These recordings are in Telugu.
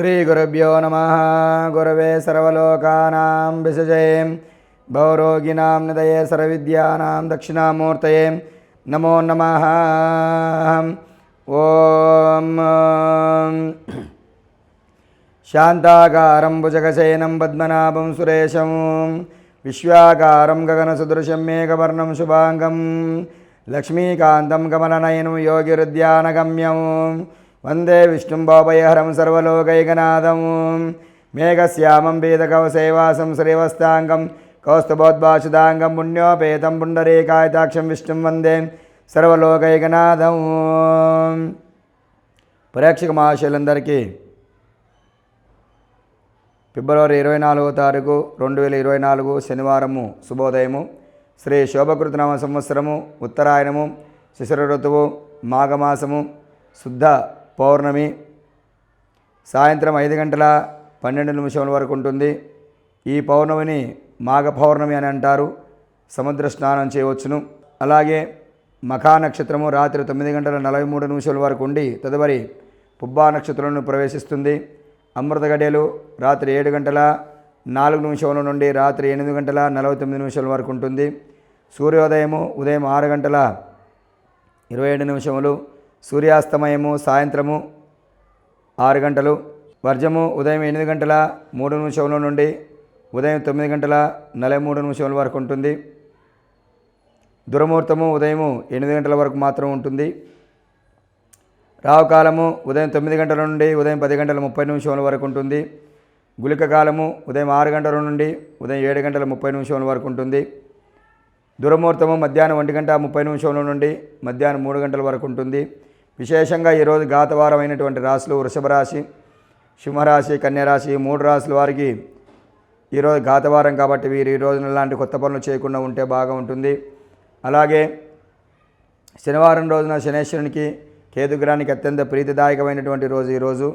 శ్రీగురుభ్యో నమ గురవే సర్వలోకానాం విసజే భవరోగిణాం నిదయే సర్వవిద్యానాం దక్షిణామూర్తయే నమో నమ ఓం శాంతాకారం భుజగశయనం పద్మనాభం సురేశం విశ్వాకారం గగనసదృశం మేఘవర్ణం శుభాంగం లక్ష్మీకాంతం కమలనయనం యోగిరుద్యానగమ్యం వందే విష్ణుం బాభయహరం సర్వలోకైకనాథం మేఘశ్యామం వేదకవసేవాసం శ్రీవస్తాంగం కౌస్తుభోద్భాషుదాంగం పుణ్యోపేతం పుండరీకాయతాక్షం విష్ణుం వందే సర్వలోకైకనాథం ప్రేక్షక మహాశయులందరికీ ఫిబ్రవరి ఇరవై నాలుగో తారీఖు రెండు వేల ఇరవై నాలుగు శనివారము శుభోదయము. శ్రీ శోభకృతనామ సంవత్సరము ఉత్తరాయణము శిశిర ఋతువు మాఘమాసము శుద్ధ పౌర్ణమి సాయంత్రం ఐదు గంటల పన్నెండు నిమిషముల వరకు ఉంటుంది. ఈ పౌర్ణమిని మాఘ పౌర్ణమి అని అంటారు. సముద్ర స్నానం చేయవచ్చును. అలాగే మఖా నక్షత్రము రాత్రి తొమ్మిది గంటల నలభై మూడు నిమిషాల వరకు ఉండి తదుపరి పుబ్బా నక్షత్రంలో ప్రవేశిస్తుంది. అమృత గడియలు రాత్రి ఏడు గంటల నాలుగు నిమిషముల నుండి రాత్రి ఎనిమిది గంటల నలభై తొమ్మిది నిమిషాల వరకు ఉంటుంది. సూర్యోదయము ఉదయం ఆరు గంటల ఇరవై ఏడు నిమిషములు సూర్యాస్తమయము సాయంత్రము ఆరు గంటలు వర్జము ఉదయం ఎనిమిది గంటల మూడు నిమిషముల నుండి ఉదయం తొమ్మిది గంటల నలభై మూడు నిమిషముల వరకు ఉంటుంది. దురముహూర్తము ఉదయము ఎనిమిది గంటల వరకు మాత్రం ఉంటుంది. రావుకాలము ఉదయం తొమ్మిది గంటల నుండి ఉదయం పది గంటల ముప్పై నిమిషముల వరకు ఉంటుంది. గుళిక కాలము ఉదయం ఆరు గంటల నుండి ఉదయం ఏడు గంటల ముప్పై నిమిషముల వరకు ఉంటుంది. దురముహూర్తము మధ్యాహ్నం ఒంటి గంట ముప్పై నిమిషముల నుండి మధ్యాహ్నం మూడు గంటల వరకు ఉంటుంది. విశేషంగా ఈరోజు గాతవారం అయినటువంటి రాశులు వృషభ రాశి సింహరాశి కన్యరాశి మూడు రాశుల వారికి ఈరోజు గాతవారం కాబట్టి వీరు ఈ రోజున లాంటి కొత్త పనులు చేయకుండా ఉంటే బాగా ఉంటుంది. అలాగే శనివారం రోజున శనేశ్వరునికి కేతుగ్రహానికి అత్యంత ప్రీతిదాయకమైనటువంటి రోజు ఈరోజు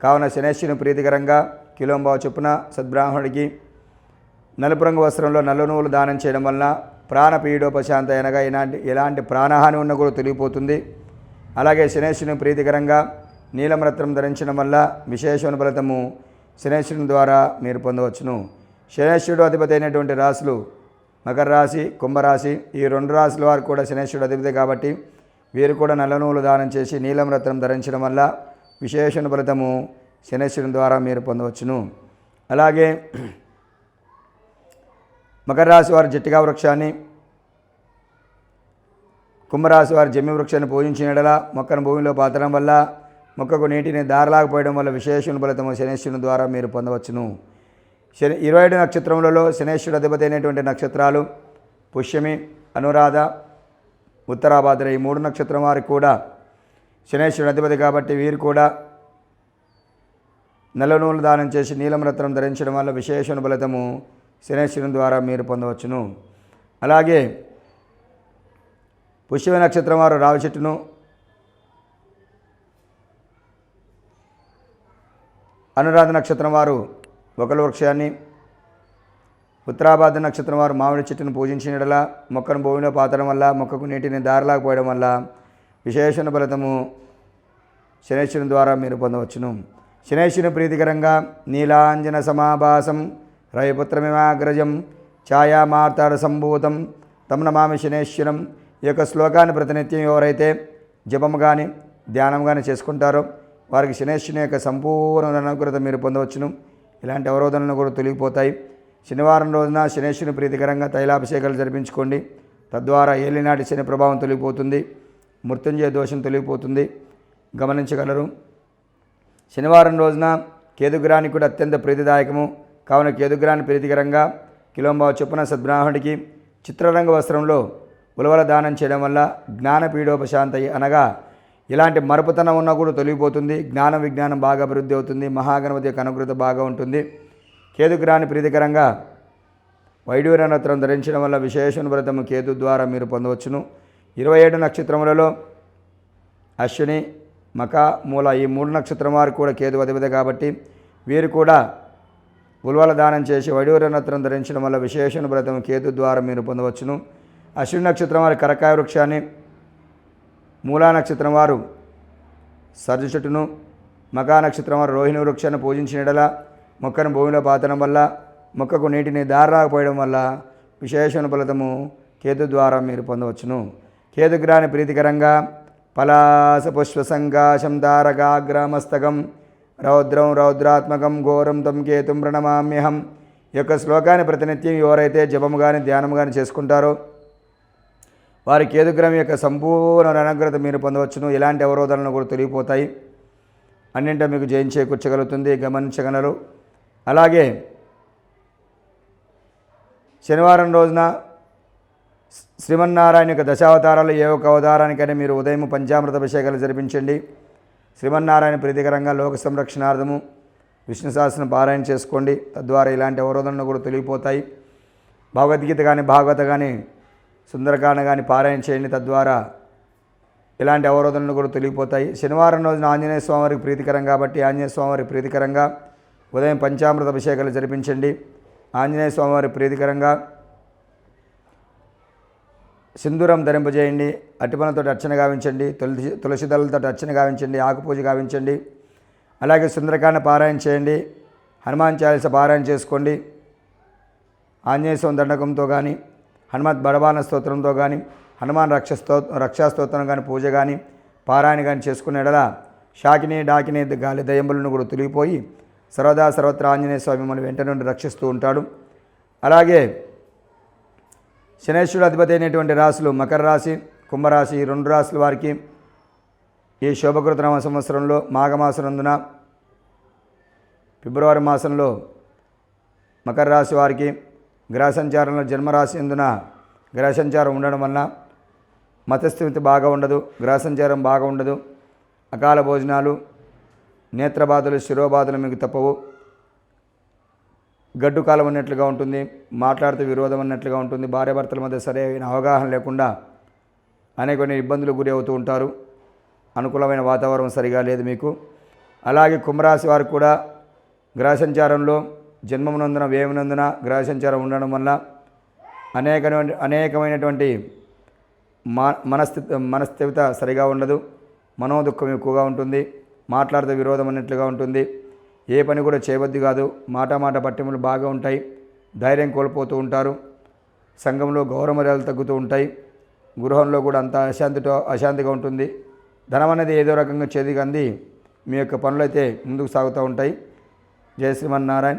కావున శనేశ్వరుని ప్రీతికరంగా కిలోంబావ చొప్పున సద్బ్రాహ్మణుడికి నలుపు రంగు వస్త్రంలో నల్ల నువ్వులు దానం చేయడం వలన ప్రాణపీడోపశాంత అనగా ఎలాంటి ఎలాంటి ప్రాణహాని ఉన్న కూడా తొలిగిపోతుంది. అలాగే శనేశ్వరుని ప్రీతికరంగా నీలమరత్నం ధరించడం వల్ల విశేషమైన ఫలితము శనేశ్వరుని ద్వారా మీరు పొందవచ్చును. శనేశ్వరుడు అధిపతి అయినటువంటి రాశులు మకర రాశి కుంభరాశి ఈ రెండు రాశుల వారు కూడా శనేశ్వరుడు అధిపతి కాబట్టి వీరు కూడా నల్ల నువ్వులు దానం చేసి నీలం రత్నం ధరించడం వల్ల విశేషణ ఫలితము శనేశ్వరుని ద్వారా మీరు పొందవచ్చును. అలాగే మకర రాశి వారు జట్టిగా వృక్షాన్ని కుంభరాశి వారు జమ్మి వృక్షాన్ని పూజించిన ఎడల మొక్కను భూమిలో పాతడం వల్ల మొక్కకు నీటిని దారలాగపోయడం వల్ల విశేషణ ఫలితము శనేశ్వరుని ద్వారా మీరు పొందవచ్చును. శని ఇరవై ఏడు నక్షత్రములలో శనేశ్వరుడు అధిపతి అయినటువంటి నక్షత్రాలు పుష్యమి అనురాధ ఉత్తరాభాద్ర ఈ మూడు నక్షత్రం వారికి కూడా శనేశ్వరుడు అధిపతి కాబట్టి వీరు కూడా నల్ల నూలు దానం చేసి నీలం రత్నం ధరించడం వల్ల విశేషణ ఫలితము శనేశ్వరుని ద్వారా మీరు పొందవచ్చును. అలాగే పుష్యమ నక్షత్రం వారు రావి చెట్టును. అనురాధ నక్షత్రం వారు ఒకల వృక్షాన్ని. ఉత్తరాబాద నక్షత్రం వారు మామిడి చెట్టును పూజించినడల మొక్కను భూమిలో పాతడం వల్ల మొక్కకు నీటిని దారిలాకపోయడం వల్ల విశేషణ ఫలితము శనేశ్వరుని ద్వారా మీరు పొందవచ్చును. శనేశ్వరుని ప్రీతికరంగా నీలాంజన సమాభాసం రవిపుత్రమిమాగ్రజం ఛాయామార్తాడ సంభూతం తమ నమామి శనేశ్వరం ఈ యొక్క శ్లోకాన్ని ప్రతినిత్యం ఎవరైతే జపం కానీ ధ్యానం కానీ చేసుకుంటారో వారికి శనేశ్వరుని యొక్క సంపూర్ణ అనుగ్రత మీరు పొందవచ్చును. ఇలాంటి అవరోధనలు కూడా తొలగిపోతాయి. శనివారం రోజున శనేశ్వరుని ప్రీతికరంగా తైలాభిషేకాలు జరిపించుకోండి. తద్వారా ఏలినాటి శని ప్రభావం తొలగిపోతుంది. మృత్యుంజయ దోషం తొలగిపోతుంది. గమనించగలరు. శనివారం రోజున కేతుగ్రహానికి కూడా అత్యంత ప్రీతిదాయకము. కావున కేతుగ్రహాన్ని ప్రీతికరంగా కిలోంబావ చొప్పున సద్బ్రాహ్మణుడికి చిత్రరంగ వస్త్రంలో ఉలవల దానం చేయడం వల్ల జ్ఞానపీడోపశాంతి అనగా ఇలాంటి మరపుతనం ఉన్నా కూడా తొలగిపోతుంది. జ్ఞాన విజ్ఞానం బాగా అభివృద్ధి అవుతుంది. మహాగణపతి యొక్క అనుగ్రత బాగా ఉంటుంది. కేతుగ్రహాన్ని ప్రీతికరంగా వైడూర్యనత్రం ధరించడం వల్ల విశేషణ వ్రతము కేతు ద్వారా మీరు పొందవచ్చును. ఇరవై ఏడు నక్షత్రములలో అశ్విని మక మూల ఈ మూడు నక్షత్రం వారు కూడా కేతు అధిపతి కాబట్టి వీరు కూడా ఉల్వల దానం చేసి వైడూర్యనత్రం ధరించడం వల్ల విశేషణ వ్రతం కేతు ద్వారా మీరు పొందవచ్చును. అశ్విని నక్షత్రం వారి కరకాయ వృక్షాన్ని మూలా నక్షత్రం వారు సర్జ చెట్టును మకా నక్షత్రం వారు రోహిణి వృక్షాన్ని పూజించిన మొక్కను భూమిలో పాతడం వల్ల మొక్కకు నీటిని దారాకపోయడం వల్ల విశేషణ ఫలితము కేతు ద్వారా మీరు పొందవచ్చును. కేతుగ్రహాన్ని ప్రీతికరంగా పలాస పుష్ప సంకాశం తారకాగ్రామస్తకం రౌద్రం రౌద్రాత్మకం ఘోరం తం కేతుం ప్రణమామ్యహం. యొక్క శ్లోకాన్ని ప్రతినిత్యం ఎవరైతే జపము కానీ ధ్యానం కానీ చేసుకుంటారో వారి కేతుగ్రహం యొక్క సంపూర్ణ రణగ్రత మీరు పొందవచ్చును. ఎలాంటి అవరోధాలను కూడా తొలగిపోతాయి. అన్నింటా మీకు జయం చేకూర్చగలుగుతుంది. గమనించగలరు. అలాగే శనివారం రోజున శ్రీమన్నారాయణ యొక్క దశావతారాలు ఏ ఒక్క అవతారానికైనా మీరు ఉదయం పంచామృత అభిషేకాలు జరిపించండి. శ్రీమన్నారాయణ ప్రీతికరంగా లోక సంరక్షణార్థము విష్ణు సహస్రం పారాయణ చేసుకోండి. తద్వారా ఇలాంటి అవరోధనలు కూడా తొలగిపోతాయి. భగవద్గీత కానీ భాగవత కానీ సుందరకాండ కానీ పారాయణ చేయండి తద్వారా ఇలాంటి అవరోధనలు కూడా తొలగిపోతాయి. శనివారం రోజున ఆంజనేయ స్వామివారికి ప్రీతికరం కాబట్టి ఆంజనేయ స్వామివారికి ప్రీతికరంగా ఉదయం పంచామృత అభిషేకాలు జరిపించండి. ఆంజనేయ స్వామివారి ప్రీతికరంగా సింధూరం ధరింపజేయండి. అట్టిపనతో అర్చన గావించండి. తులసి తులసిదళలతో అర్చన గావించండి. ఆకుపూజ గావించండి. అలాగే సుందరకాండ పారాయణ చేయండి. హనుమాన్ చాలీస పారాయణ చేసుకోండి. ఆంజనేయ స్వామి దండకంతో కానీ హనుమత్ బడబాన స్తోత్రంతో కానీ హనుమాన్ రక్ష స్తో రక్షాస్తోత్రం కానీ పూజ కానీ పారాయణ కానీ చేసుకునే ఎడల షాకిని డాకిని గాలి దయ్యంబులను కూడా తొలగిపోయి సర్వదా సర్వత్రా ఆంజనేయ స్వామి మన వెంట నుండి రక్షిస్తూ ఉంటాడు. అలాగే శనేశ్వరుడు అధిపతి అయినటువంటి రాశులు మకర రాశి కుంభరాశి రెండు రాశుల వారికి ఈ శోభకృతనామ సంవత్సరంలో మాఘమాసనందున ఫిబ్రవరి మాసంలో మకర రాశి వారికి గ్రహ సంచారంలో జన్మరాశి ఎందున గ్రహ సంచారం ఉండడం వలన మతస్థితి బాగా ఉండదు గ్రహ సంచారం బాగా ఉండదు అకాల భోజనాలు నేత్రబాధలు శిరోబాధలు మీకు తప్పవు. గడ్డు కాలం ఉన్నట్లుగా ఉంటుంది మాట్లాడుతూ విరోధం అన్నట్లుగా ఉంటుంది భార్యాభర్తల మధ్య సరైన అవగాహన లేకుండా అనేక ఇబ్బందులు గురి అవుతూ ఉంటారు. అనుకూలమైన వాతావరణం సరిగా లేదు మీకు. అలాగే కుంభరాశి వారు కూడా గ్రహ సంచారంలో జన్మమునందున వ్యయమునందున గ్రహ సంచారం ఉండడం వల్ల అనేక అనేకమైనటువంటి మా మనస్థితి మనస్థిత సరిగా ఉండదు మనోదుఖం ఎక్కువగా ఉంటుంది మాట్లాడితే విరోధం అన్నట్లుగా ఉంటుంది ఏ పని కూడా చేయవద్దు కాదు మాట మాట పట్టింపులు బాగా ఉంటాయి ధైర్యం కోల్పోతూ ఉంటారు సంఘంలో గౌరవ మర్యాదలు తగ్గుతూ ఉంటాయి గృహంలో కూడా అంత అశాంతితో అశాంతిగా ఉంటుంది ధనం అనేది ఏదో రకంగా చేతికి అంది మీ యొక్క పనులైతే ముందుకు సాగుతూ ఉంటాయి. జయ శ్రీమన్నారాయణ.